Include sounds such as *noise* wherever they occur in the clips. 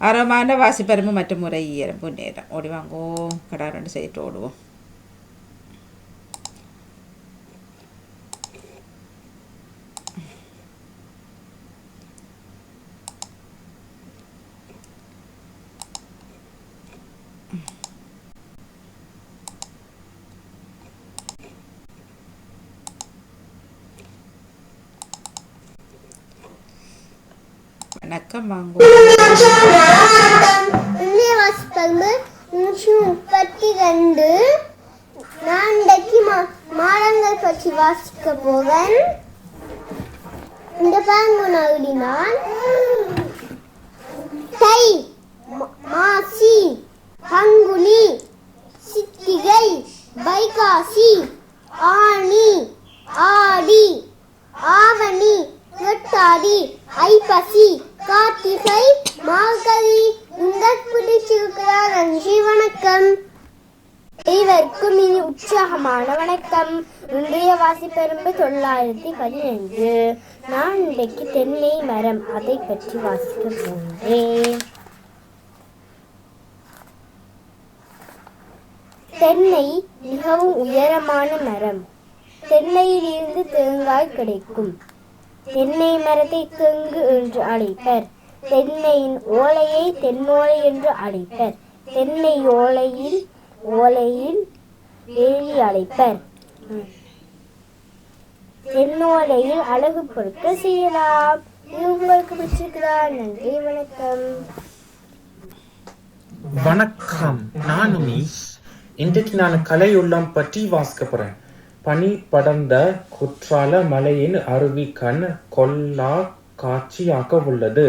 அறமான வாசிப்பரும்பு மற்றும் முறை ஈரம் புன்னேரம் ஓடி வாங்கோ கடா ரெண்டு செய்துட்டு ஓடுவோம் வணக்கம் வாங்கோ இந்திய முப்பத்தி ரெண்டு. நான் இன்றைக்கு மா- மாடங்கள் பற்றி வாசிக்க போவேன். இந்த பாங்கு நான் தை ம- மாசி பங்குனி சித்திகை வைகாசி ஆனி ஆடி ஆவணி எட்டாடி ஐப்பசி மார்கழி உங்கள் பிடிச்சிருக்கிறா நன்றி வணக்கம். இவருக்கும் இனி உற்சாகமான வணக்கம். இன்றைய வாசிப்பெரும்பு தொள்ளாயிரத்தி பதினைந்து நான் இன்றைக்கு தென்னை மரம் அதை பற்றி வாசிக்க போகிறேன். தென்னை மிகவும் உயரமான மரம். தென்னையிலிருந்து தேங்காய் கிடைக்கும். தென்னை மரத்தை தெங்கு என்று அழைப்பர். தென்னையின் ஓலையை தென்னோலை என்று அழைப்பர். தென்னை ஓலையில் ஓலையில் வேலி அழைப்பர். தென்னோலையில் அழகு பொருட்கள் செய்யலாம். இது உங்களுக்கு பிடிச்சிருக்கிறா நன்றி வணக்கம். வணக்கம். நான் உமேஷ் இன்றைக்கு நான் கலை உள்ளம் பற்றி வாசிக்க போறேன். பனி படர்ந்த குற்றால மலையின் அருவி கண் கொல்லா காட்சியாக உள்ளது.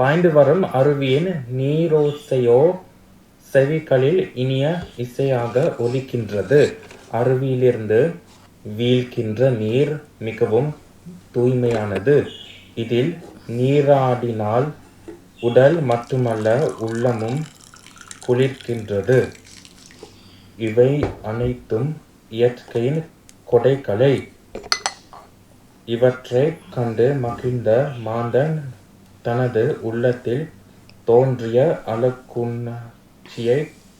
பாய்ந்து வரும் அருவியின் நீரோசையோ செவிகளில் இனிய இசையாக ஒலிக்கின்றது. அருவியிலிருந்து வீழ்கின்ற நீர் மிகவும் தூய்மையானது. இதில் நீராடினால் உடல் மட்டுமல்ல உள்ளமும் குளிர்கின்றது. இவை அனைத்தும் இயற்கையின் கொடைகளை இவற்றை கண்டு மகிழ்ந்த மாந்தன் தனது உள்ளத்தில் தோன்றிய அழகுணர்ச்சியை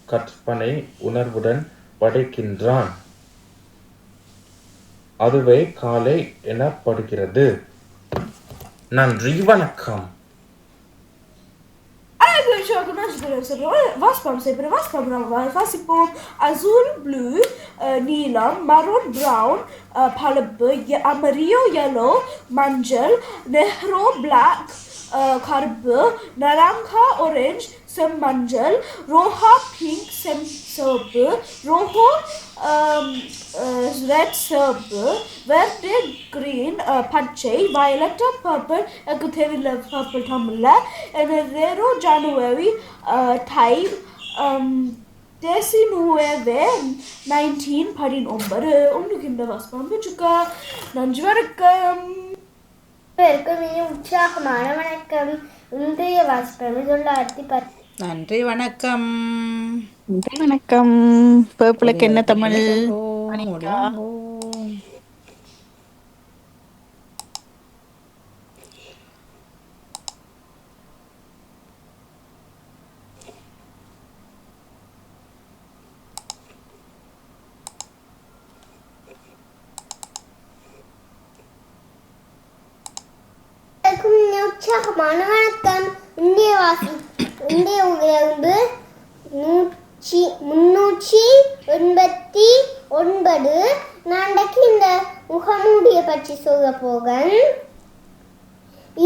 கற்பனை உணர்வுடன் படைக்கின்றான் அதுவே காலை எனப்படுகிறது நன்றி வணக்கம் வாஸ்பம் செய்யப்படுற வாஸ்பம் வாசிப்போம் அசூல் ப்ளூ நீலம் மரூன் ப்ரௌன் பழுப்பு அமரியோ எல்லோ மஞ்சள் நெஹ்ரோ பிளாக் கருப்பு நரங்கா ஒரேஞ்ச் செம்மஞ்சள் ரோஹா பிங்க் செம் சிவப்பு ரோஹோ ரெட் சிவப்பு வெர்டே க்ரீன் பச்சை வயலட்டாக பர்பிள் எனக்கு தெரியல பர்பிள் தமிழில் எனவேரோ ஜனவரி டைம் தேசி நூவே நைன்டீன் பதினொன்பது உங்களுக்கு இந்த வாசம் பிடிச்சிருக்கா நன்றி வணக்கம் January, Thai, Desi Nueve, 19, Padin Umbar, Umlukinda Vaspam, Pichuka, Nanjvarakam. இவருக்கும் இனி உற்சாகமான வணக்கம். இன்றைய வாசிப்பெரும்பு தொள்ளாயிரத்தி பத்து நன்றி வணக்கம். நன்றி வணக்கம். பேப்பிளுக்கு என்ன தமிழ் ஓடி வாங்கோ எல்லாருக்கும் இனிய உற்சாகமான வணக்கம் இந்திய வாசி இந்திய உயர்வு நூற்றி முன்னூற்றி எண்பத்தி ஒன்பது. இன்றைக்கு இந்த முகமூடிய பற்றி சொல்ல போகன்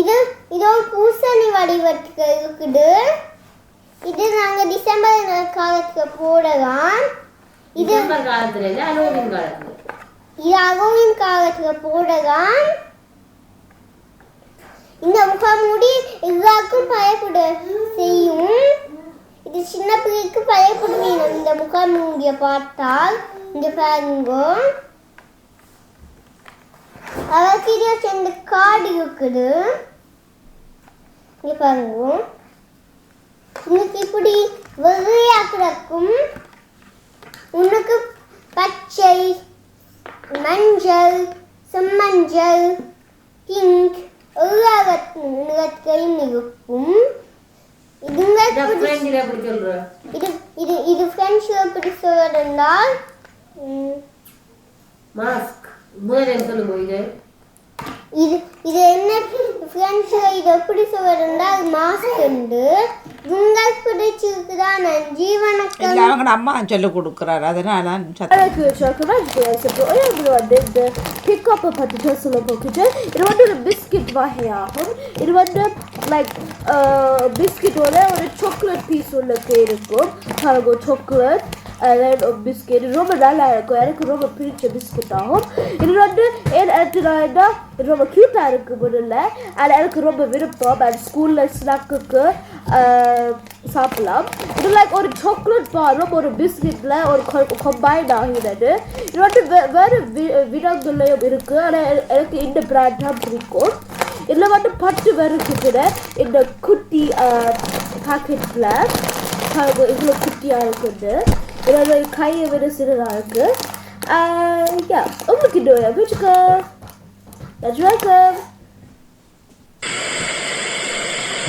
இது இது பூசணி வடிவத்துக்கு இருக்குது. இது நாங்கள் டிசம்பர் காலத்துக்கு போடலாம். இது காலத்துல இது அகோவின் காலத்துல போடலாம். இந்த முகமூடி இவ்வாக்கும் பயப்பட. செய்யும். இது சின்ன பிள்ளைக்கு பயப்படுவீங்க இந்த முகமூடிய பார்த்தால் இந்த பாருங்க. அவர்கிட்ட இது காடு இருக்குது. இங்க பாருங்க. இன்னைக்கு இப்படி வெள்ளையா கிடக்கும். உனக்கு பச்சை மஞ்சள் செம்மஞ்சள் பிங்க் நிறத்தையும் இருக்கும் இது இது இது ஃப்ரெண்ட்ஸ் எப்படி சொல்றதுனால் மாஸ்க் சொல்லுங்க இது? இது என்ன ஃப்ரெண்ட்ஸ் இது எப்படி சொல்றதுனா அது மாஸ்க் உண்டு உங்களுக்கு பிடிச்சிருக்குதா நன்றி வணக்கம் இல்லை அவங்க அம்மா சொல்லி கொடுக்குறாரு. அதனால நான் சத்தம். எனக்கு சாக்லேட் இப்போ இது வந்து இந்த பிக்கப் பற்றி சொல்ல போக்குது இது வந்து ஒரு பிஸ்கட் வகையாகும் இது வந்து லைக் பிஸ்கட்டோட ஒரு சாக்லேட் பீஸ் உள்ளக்கு இருக்கும் பாருங்க சாக்லேட் பிஸ்கெட் ரொம்ப நல்லா இருக்கும் எனக்கு ரொம்ப பிடிச்ச பிஸ்கட் ஆகும் இது வந்து ஏன் எடுத்துனா இது ரொம்ப க்யூட்டாக இருக்குது முதல்ல அது எனக்கு ரொம்ப விருப்பம் அது ஸ்கூலில் ஸ்நாக்குக்கு சாப்பிடலாம் இது லைக் ஒரு சாக்லேட் பாரும் ஒரு பிஸ்கெட்டில் ஒரு கொம்பைன் ஆகிறது இது வந்து வே- வேறு வி இருக்குது ஆனால் எனக்கு இந்த பிராண்ட் தான் பிடிக்கும் இதில் வந்து பட்டு வருகிற இந்த குட்டி பாக்கெட்டில் இவ்வளோ குட்டியாக இருக்குது இதோட கையை விட சிறிதாக இருக்குது யா உங்களுக்கு இந்த பிடிச்சிக்க நன்றி வணக்கம்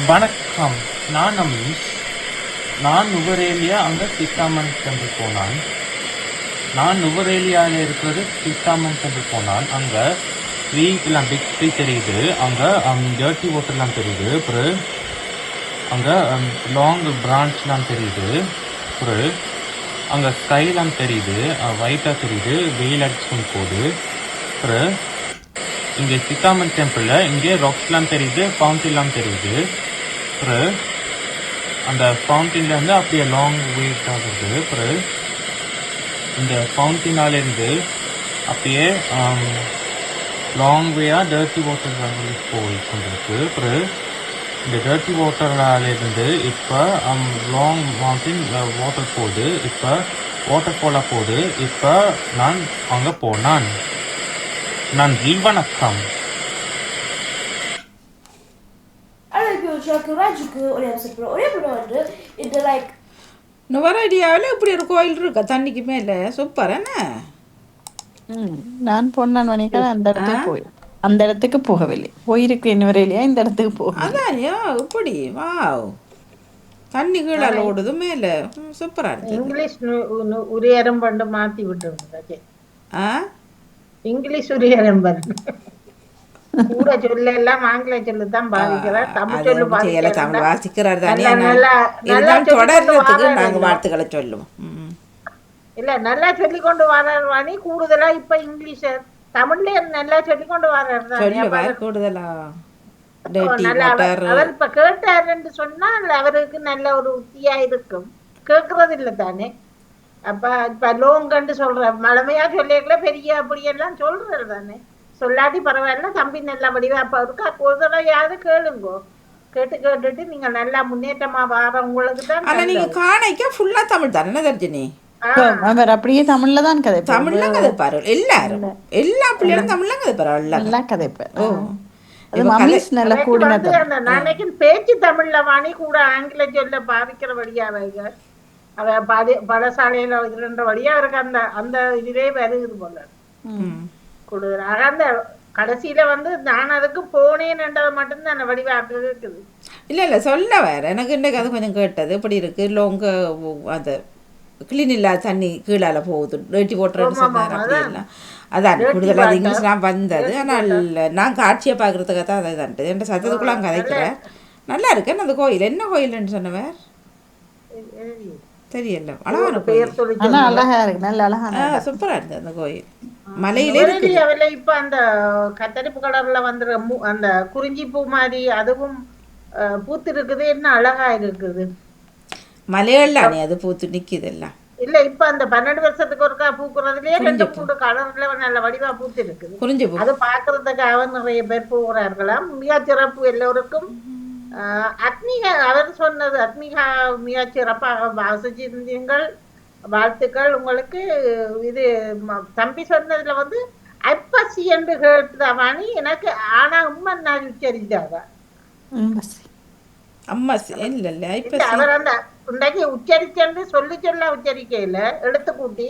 வணக்கம். நான் அமீஷ். நான் நுவரேலியா அங்கே சித்தாமன் சென்று போனான். நான் நுவரேலியாவில் இருக்கிறது சித்தாமன் சென்று போனான். அங்கே ஸ்ட்ரீட்லாம் பிக் ட்ரீ தெரியுது. அங்கே டர்ட்டி um, வாட்டர்லாம் தெரியுது. அப்புறம் அங்கே லாங் um, பிரான்ச்லாம் தெரியுது. அப்புறம் அங்கே தான் தெரியுது ஒயிட்டாக தெரியுது வெயில் அடிச்சுன்னு போகுது அப்புறம் இங்கே சித்தாமன் டெம்பிளில் இங்கே ராக்ஸ்லாம் தெரியுது ஃபவுண்டின்லாம் தெரியுது. அப்புறம் அந்த ஃபவுண்டின்ல இருந்து அப்படியே லாங் வெயிட் ஆகுது அப்புறம் இந்த ஃபவுண்டினாலேருந்து அப்படியே லாங் வேயாக டர்ட்டி வாட்டர் போய் கொண்டிருக்கு. அப்புறம் இந்த டர்ட்டி வாட்டர்லேருந்து இப்போ லாங் மவுண்டின் வாட்டர் போகுது இப்போ வாட்டர் ஃபாலாக போகுது இப்போ நான் அங்கே போனான். நன்றி வணக்கம். நுவரடியாவில் இப்படி ஒரு கோயில் இருக்கா? தண்ணிக்கு மேலே. சூப்பர் என்ன? ம், நான் போனான் வணிகா அந்த இடத்துக்கு போய் அந்த இடத்துக்கு போகவில்லை. போயிருக்கு இன்னுவரையிலையா இந்த இடத்துக்கு போக அதான்யா இப்படி. வாவ். தண்ணி கீழே ஓடுது மேலே. சூப்பராக இருந்துச்சு இங்கிலீஷ் நு- உரியரம் பண்டு மாத்தி விட்டுருங்க. ஆ? இங்கிலீஷ் உரியரம் பண்டு கூட சொல்ல எல்லாம் ஆங்கில சொல்லு தான் பாதிக்கிறார் தமிழ் சொல்லு செய்யல தமிழ் பாதிக்கிறார் வாசிக்கிறார் தானே. இருந்தாலும் தொடர்றதுக்கு வாராரு. இல்ல. வாழ்த்துக்களை சொல்லுவோம். இல்ல நல்லா சொல்லி கொண்டு வர்றாரு வாணி. கூடுதலா இப்ப இங்கிலீஷ் வர்றாரு தானே. சொல்லு அப்ப வேற அவர் இப்ப கேட்டாருன்னு சொன்னா அவருக்கு நல்ல ஒரு உத்தியா இருக்கும். கேக்குறது இல்ல தானே. அப்ப இப்ப லோங்கன்னு சொல்ற மழமையா சொல்லிக்கல பெரிய அப்படியெல்லாம் சொல்றது தானே. சொல்லாட்டி பரவாயில்ல தம்பி நல்லா வடிவா அப்ப இருக்கா ஒரு தடவையாவது கேளுங்கோ. கேட்டு கேட்டுட்டு நீங்க நல்லா முன்னேற்றமா வாரவங்களுக்கு தான் ஆனா நீங்க காணைக்க ஃபுல்லா தமிழ் தானே தர்ஜினி? அவர் அப்படியே தமிழ்ல தான் கதை தமிழ்ல கதைப்பாரு. எல்லாரும். எல்லா பிள்ளைகளும் தமிழ்ல கதைப்பாரு. எல்லாம் நல்லா கதைப்பார். ஓ. அது பேச்சு தமிழ்ல வாணி கூட ஆங்கில சொல்ல பாவிக்கிற வழியா அவ படி படசாலையில இருந்த வழியா அவருக்கு அந்த அந்த இதுவே வருகுது போல. ம். கூடுதலாக அந்த கடைசியில வந்து நான் அதுக்கு போனேன்ன்றதை மட்டும்தான் அந்த வடிவாக்கு இருக்குது. இல்ல இல்ல சொல்ல வேற. எனக்கு இன்றைக்கு அது கொஞ்சம் கேட்டது. இப்படி இருக்கு? லோங்க அந்த கிளீன் இல்லாத தண்ணி கீழால போகுது டேட்டி போட்டுறேன்னு சொன்னார் அப்படி எல்லாம் அதான் கூடுதலாக அது இங்கிலீஷ்லாம் வந்தது ஆனால் நான் காட்சியை பார்க்கறதுக்காக தான் அதை தான் என் சத்தத்துக்குள்ள கதைக்கிறேன் நல்லா இருக்கு அந்த கோயில் என்ன கோயில்னு சொன்னவர் தெரியல அழகான கோயில் அழகா இருக்கு நல்ல அழகான ஆ சூப்பரா இருந்தது அந்த கோயில் மலையிலே இருக்கு இப்ப அந்த கத்தரிப்பு கலர்ல வந்துற அந்த குறிஞ்சி பூ மாதிரி அதுவும் பூத்து இருக்குது என்ன அழகா இருக்குது மலைகள்லானே அது பூத்து எல்லாம் இல்ல இப்ப அந்த பன்னெண்டு வருஷத்துக்கு ஒருக்கா பூக்குறதுலயே ரெண்டு மூணு கலர்ல நல்ல வடிவா பூத்து இருக்குது குறிஞ்சி பூ. அது பாக்குறதுக்காக நிறைய பேர் போகிறார்களாம். மிக சிறப்பு எல்லோருக்கும் அத்மிகா அவர் சொன்னது அத்மிகா மிக சிறப்பாக வாசிச்சிருந்தீங்கள் வாழ்த்துக்கள். உங்களுக்கு இது தம்பி சொன்னதுல வந்து ஐப்பசி என்று கேட்டுதாவானி எனக்கு ஆனா உண்மை நான் பஸ். அம்மா இல்ல இல்ல, அவர் அந்த இன்றைக்கு உச்சரிச்சென்று சொல்லி சொல்ல உச்சரிக்கையில எழுத்து கூட்டி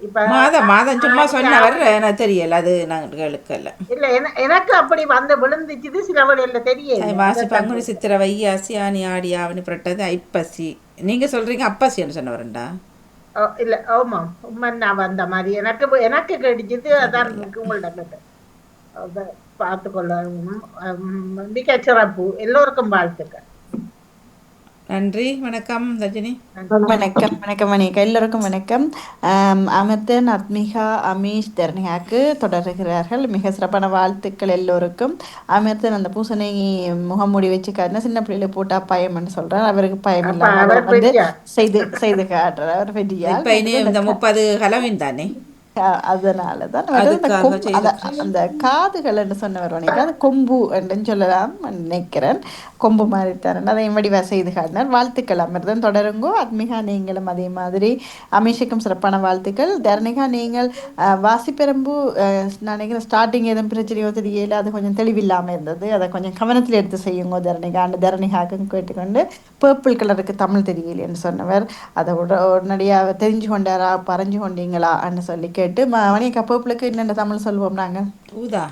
இப்ப மாதம் மாதம் சும்மா சொன்னவர் எனக்கு தெரியல அது நாங்களுக்கு இல்லை இல்ல என- எனக்கு அப்படி வந்து விழுந்துச்சுது சில வழியில தெரியல மாசி பங்குனி சித்திரை வையாசி ஆனி ஆடி ஆவணி புரட்டாதி ஐப்பசி. நீங்க சொல்றீங்க அப்பசின்னு சொன்னவருண்டா இல்ல ஆமா உண்மை நான் வந்த மாதிரி. எனக்கு எனக்கு கிடைச்சது அதான் உங்கள்ட்ட பார்த்துக்கொள்ள மிக சிறப்பு எல்லோருக்கும் வாழ்த்துக்கள். நன்றி வணக்கம் ரஜினி. வணக்கம் வணக்கம் வணிகா. எல்லோருக்கும் வணக்கம். அமிர்தன் அத்மிகா அமீஷ் தர்ணியாக்கு தொடர்கிறார்கள். மிக சிறப்பான வாழ்த்துக்கள் எல்லோருக்கும். அமிர்தன் அந்த பூசணி முகமூடி வச்சு காட்டினா சின்ன பிள்ளைல போட்டா பயம்னு சொல்றார். அவருக்கு பயம் இல்லாம வந்து? செய்து செய்து காட்டுறார். அவர் பெரியா? *laughs* முப்பது ஹலவின் தானே அதனால தான் அந்த என்று சொன்னவர் அது கொம்பு என்று சொல்லலாம் நினைக்கிறேன். கொம்பு மாதிரி தரேன் அதையும் வடிவா செய்து காட்டினார். வாழ்த்துக்கள் அமிர்தம் தொடருங்கோ. அத்மிகா நீங்களும் அதே மாதிரி அமிஷுக்கும் சிறப்பான வாழ்த்துக்கள். தரணிகா நீங்கள் வாசிப்பெரும்பு நினைக்கிறேன் ஸ்டார்டிங் எதுவும் பிரச்சனையோ தெரியல அது கொஞ்சம் தெளிவில்லாமல் இருந்தது. அதை கொஞ்சம் கவனத்தில் எடுத்து செய்யுங்க தரணிகா. அந்த தரணிகாக்கும் கேட்டுக்கொண்டு பர்பிள் கலருக்கு தமிழ் தெரியலைன்னு சொன்னவர். அதை உட உடனடியாக தெரிஞ்சு கொண்டாரா பறஞ்சு கொண்டீங்களான்னு சொல்லி கேட்டு ம- மணியக்கா பர்பிளுக்கு என்னென்ன தமிழ் சொல்லுவோம் நாங்கள் ஊதா?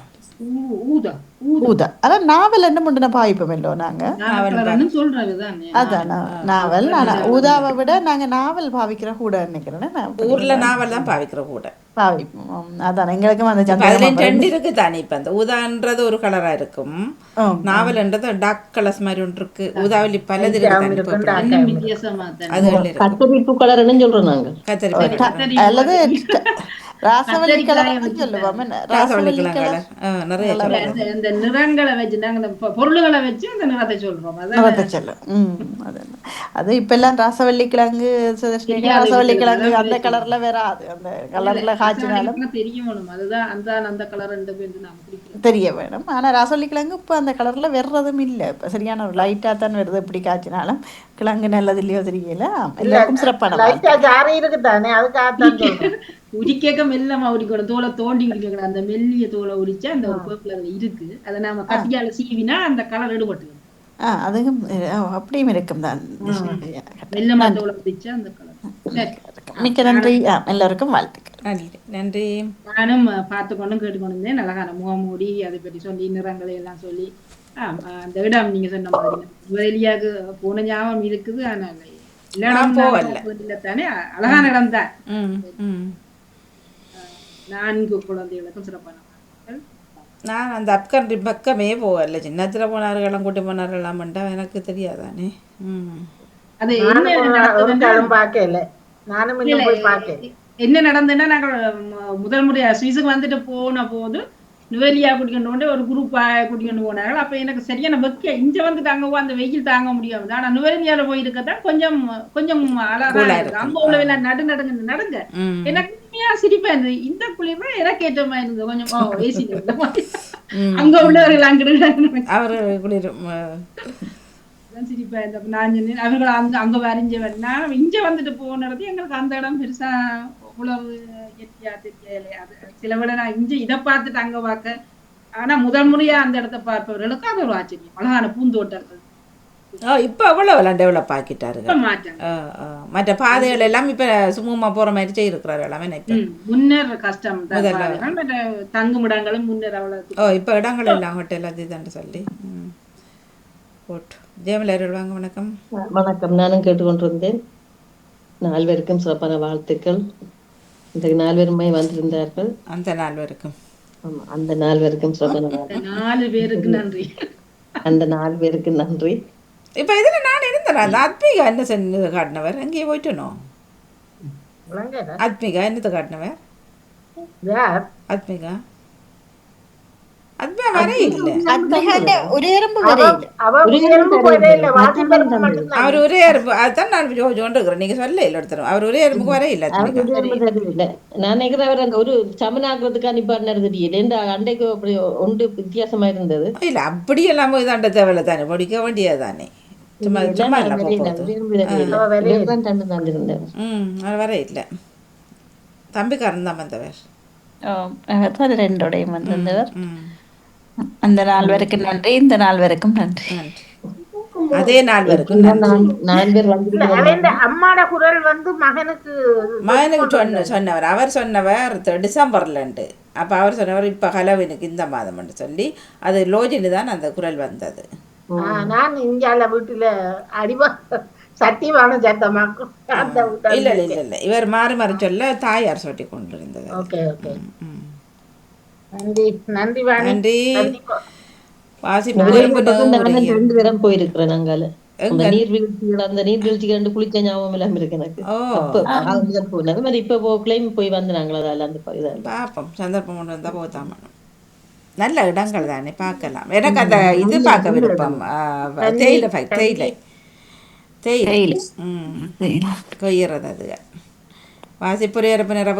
அதான் நாவல் என்ன முண்டின பாய்ப்போமல்லோ நாங்க? நான் சொல்றதுதான் அதான் நாவல். நான் ஊதாவை விட நாங்க நாவல் பாவிக்கிற கூட நினைக்கிறேன். நான் ஊர்ல நாவல் தான் பாவிக்கிற கூட. பாவிப்போம். அதான் எங்களுக்கும் அந்த ரெண்டு இருக்கு தானே இப்ப அந்த ஊதான்றது ஒரு கலரா இருக்கும். நாவல்ன்றது டார்க் கலர்ஸ் மாதிரி ஒன்று இருக்கு. ஊதாவளி பலது கத்தரிப்பு கலர்னு சொல்றோம் நாங்க. கத்தரி கத்தரி அல்லது ராசவள்ளி. இந்த- நிறங்களை வச்சு நாங்க இந்த பொ- பொருள்களை வச்சு அந்த நிறத்தை சொல்றோம் அதான் நிறத்தை சொல்லும் ம் அதான் அது இப்ப எல்லாம் ராசவல்லி கிழங்கு இது, கிழங்கு அந்த. கலர்ல வராது அந்த கலர்ல காய்ச்சினாலும் தெரியணும் அதுதான் அந்த அந்த கலர் தெரிய வேணும் ஆனா ராசவல்லி கிழங்கு இப்போ அந்த கலர்ல வர்றதும் இல்லை இப்போ சரியான ஒரு லைட்டா தான் வருது எப்படி காய்ச்சினாலும் கிழங்கு நல்லது இல்லையோ தெரியல எல்லாருக்கும் சிறப்பான வாழ்த்து. லைட்டா ஜாரி இருக்கு தானே அதுக்காகத்தான் சொல்றேன் உரிக்க மெல்லமா உரிக்கணும் தோலை தோண்டி உரிக்கணும் அந்த மெல்லிய தோலை உரிச்சா அந்த ஒரு பர்பிள் இருக்கு அதை நாம கத்தியால சீவினா அந்த கலர் எடுபட்டு ஆ அதுவும் அப்படியும் இருக்கும் தான் மெல்லமா தோலை உரிச்சா அந்த கலர் சரி மிக்க நன்றி எல்லாருக்கும் வாழ்த்துக்கள் நன்றி நன்றி நானும் பார்த்து கொண்டும் கேட்டுக்கொண்டு இருந்தேன் அழகான முகமூடி அதை பற்றி சொல்லி நிறங்களை எல்லாம் சொல்லி ஆம், அந்த இடம் நீங்க சொன்ன மாதிரி. வெளியாக போன ஞாபகம் இருக்குது போகல. இல்லை தானே? அழகான இடம் தான் நான்கு குழந்தைகளுக்கும் சிறப்பான. நான் அந்த அப்கண்ட்ரி பக்கமே போகல. சின்னத்தில் போனார்களாம் கூட்டி போனார்களாம்ட்டா எனக்கு தெரியாதானே. அது பார்க்கல. நானும் என்ன நடந்ததுன்னா நாங்கள் முதல் முறையா சுவிஸுக்கு வந்துட்டு போன போது நுவலியா கூட்டிக்கொண்டு கொண்டு ஒரு குரூப்பா கூட்டிக்கொண்டு போனாங்க அப்ப எனக்கு சரியான வெக்க இங்க வந்து தாங்க அந்த வெயில் தாங்க முடியாது. ஆனா நுவலியால போயிருக்கதான் கொஞ்சம் கொஞ்சம் அழகா Cool ஆ இருக்கு. அங்க உள்ளவெல்லாம் நடு நடுங்க நடங்க. எனக்கு உண்மையா சிரிப்பா இருந்தது. இந்த குளிர்னா எனக்கு ஏற்ற மாதிரி இருந்தது. கொஞ்சம் ஏசி. அங்க உள்ளவர்கள் அங்கிட்டு அவர் குளிர் சிரிப்பா இருந்த நான் சொன்னேன் அவர்கள் அங்க அங்க வரைஞ்சவன் நான் இங்க வந்துட்டு போனது எங்களுக்கு அந்த இடம் பெருசா உழவு இயற்கையா தெரியல அது. சில விட நான் இங்க இதை பார்த்துட்டு அங்க பார்க்க ஆனா முதல் முறையா அந்த இடத்த பார்ப்பவர்களுக்கு அது ஒரு ஆச்சரியம். அழகான பூந்தோட்டங்கள். இப்போ அவ்வளோ டெவலப் ஆக்கிட்டாருங்க. இப்ப மாற்றாங்க. ஆ, ஆ. மற்ற பாதைகள் எல்லாம் இப்போ சுமூகமாக போகிற மாதிரி செய்யிருக்கிறாரு எல்லாமே இப்போ. ம், முன்னர் கஷ்டம். மற்ற தங்குமிடங்களும் முன்னர் அவ்வளவு ஓ இப்போ இடங்கள் எல்லாம் ஹோட்டல் அது இதுன்னு சொல்லி. போட்டு. ஜெயமலர் வாங்க வணக்கம். வணக்கம். நானும் கேட்டுக்கொண்டிருந்தேன். நால்வருக்கும் சிறப்பான வாழ்த்துக்கள். இந்த நால்வருமே வந்திருந்தார்கள். அந்த நாள் வரைக்கும் ஆமா அந்த நால்வருக்கும் நாலு பேருக்கு நன்றி. அந்த நாலு பேருக்கு நன்றி. இப்போ இதில் நான் இருந்தேன்? அந்த ஆத்மிகா என்ன செஞ்சு காட்டினவர்? அங்கேயே போயிட்டனோ? ஆத்மிகா என்னத்தை காட்டினவர்? ஆத்மிகா? அவர் ஒரே எறும்பு. அதுதான் நான் இருக்கிறேன் நீங்கள் சொல்ல இல்லை ஒருத்தர் அவர் ஒரே எறும்புக்கு வர இல்லை. நான் நினைக்கிறேன் அவர் அந்த ஒரு சமனாகிறதுக்கு அனுப்பாடினார் தெரியல இந்த அண்டைக்கு அப்படி ஒன்று வித்தியாசமா இருந்தது? இல்லை அப்படியெல்லாம் போய் தாண்ட தேவையில்ல தானே. படிக்க வேண்டியது தானே சும்மா சும்மா இல்லை போகுது. அவ வெளியே தண்டு தந்திருந்தார் ம் அவர் வர இல்லை. தம்பிக்காரன் தான் வந்தவர். ரெண்டோடையும் வந்திருந்தவர். ம் அந்த நால்வருக்கு நன்றி இந்த நால்வருக்கும் நன்றி. நன்றி. அதே நாள் வரைக்கும் அம்மாட குரல் வந்து மகனுக்கு மகனுக்கு சொன்ன சொன்னவர். அவர் சொன்னவர் டிசம்பர்லண்டு. அப்போ அவர் சொன்னவர் இப்போ ஹலோவினுக்கு இந்த மாதம்னு சொல்லி அது லோஜினு தான் அந்த குரல் வந்தது. நான் இந்தியால வீட்டுல அடிவா சத்தியமான சத்தமாக்கும் இல்லை இல்லை இல்லை இவர் மாறி மாறி சொல்ல தாயார் சொல்லி கொண்டு இருந்தது ஓகே. ஓகே நன்றி நன்றி வாணி. நன்றி. உரையில். ரெண்டு தரம் போயிருக்கிறேன் அங்கால. அந்த? நீர்வீழ்ச்சிகள் அந்த நீர்வீழ்ச்சிக்கு ரெண்டு குளிச்ச ஞாபகம் எல்லாம் இருக்கு எனக்கு. அப்ப போனாங்க மாதிரி இப்ப போ கிளைம் போய் வந்தாங்களா அதில் அந்த பார்ப்போம் சந்தர்ப்பம் கொண்டு வந்தால் போத்தாமணும் நல்ல இடங்கள் தானே பார்க்கலாம். எனக்கு அந்த இது பார்க்க விருப்பம். தேயிலை தேயிலை. தேயிலை. கொய்யறது அது. வாசிப்புரையரப்பு நிறவு